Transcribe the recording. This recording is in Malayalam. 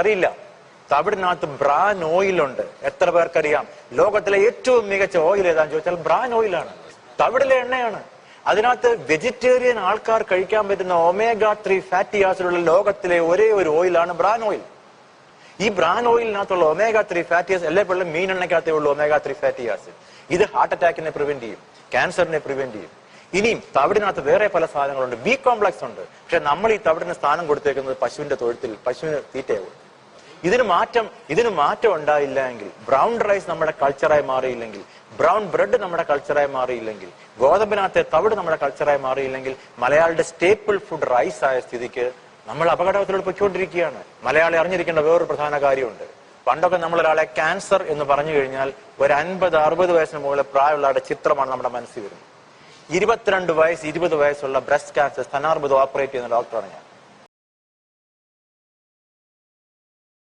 അറിയില്ല. തവിടിനകത്ത് ബ്രാൻ ഓയിൽ ഉണ്ട് എത്ര പേർക്കറിയാം? ലോകത്തിലെ ഏറ്റവും മികച്ച ഓയിൽ ഏതാന്ന് ചോദിച്ചാൽ ബ്രാൻ ഓയിലാണ്. തവിടിലെ എണ്ണയാണ്. അതിനകത്ത് വെജിറ്റേറിയൻ ആൾക്കാർ കഴിക്കാൻ പറ്റുന്ന ഒമേഗ ത്രീ ഫാറ്റി ആസിഡുള്ള ലോകത്തിലെ ഒരേ ഒരു ഓയിലാണ് ബ്രാൻ ഓയിൽ. ഈ ബ്രാൻ ഓയിലിനകത്തുള്ള ഒമേഗ ത്രീ ഫാറ്റി ആസിഡ് എല്ലാ മീൻ എണ്ണയ്ക്കകത്തേ ഉള്ളൂ ഒമേഗ ത്രീ ഫാറ്റി ആസിഡ്. ഇത് ഹാർട്ട് അറ്റാക്കിനെ പ്രിവെന്റ് ചെയ്യും ക്യാൻസറിനെ പ്രിവെന്റ് ചെയ്യും. ഇനിയും തവിടിനകത്ത് വേറെ പല സാധനങ്ങളുണ്ട്. ബി കോംപ്ലക്സ് ഉണ്ട്. പക്ഷെ നമ്മൾ ഈ തവിടിന് സ്ഥാനം കൊടുത്തേക്കുന്നത് പശുവിന്റെ തൊഴുത്തിൽ പശുവിന് തീറ്റയാവും ഇതിന് മാറ്റം ഇതിന് മാറ്റം ഉണ്ടായില്ല എങ്കിൽ ബ്രൗൺ റൈസ് നമ്മുടെ കൾച്ചറായി മാറിയില്ലെങ്കിൽ ബ്രൗൺ ബ്രെഡ് നമ്മുടെ കൾച്ചറായി മാറിയില്ലെങ്കിൽ ഗോതമ്പിനകത്തെ തവിട് നമ്മുടെ കൾച്ചറായി മാറിയില്ലെങ്കിൽ മലയാളിയുടെ സ്റ്റേപ്പിൾ ഫുഡ് റൈസ് ആയ സ്ഥിതിക്ക് നമ്മൾ അപകടത്തിലൂടെ പൊയ്ക്കൊണ്ടിരിക്കുകയാണ്. മലയാളി അറിഞ്ഞിരിക്കേണ്ട വേറൊരു പ്രധാന കാര്യമുണ്ട്. പണ്ടൊക്കെ നമ്മൾ ഒരാളെ ക്യാൻസർ എന്ന് പറഞ്ഞു കഴിഞ്ഞാൽ ഒരു അൻപത് അറുപത് വയസ്സിന് മുകളിൽ പ്രായമുള്ള ആളുടെ ചിത്രമാണ് നമ്മുടെ മനസ്സിൽ വരുന്നത്. ഇരുപത്തിരണ്ട് വയസ്സ് ഇരുപത് വയസ്സുള്ള ബ്രസ്റ്റ് ക്യാൻസർ സ്ഥാനാർബുദം ഓപ്പറേറ്റ് ചെയ്യുന്ന ഡോക്ടറാണ് ഞാൻ.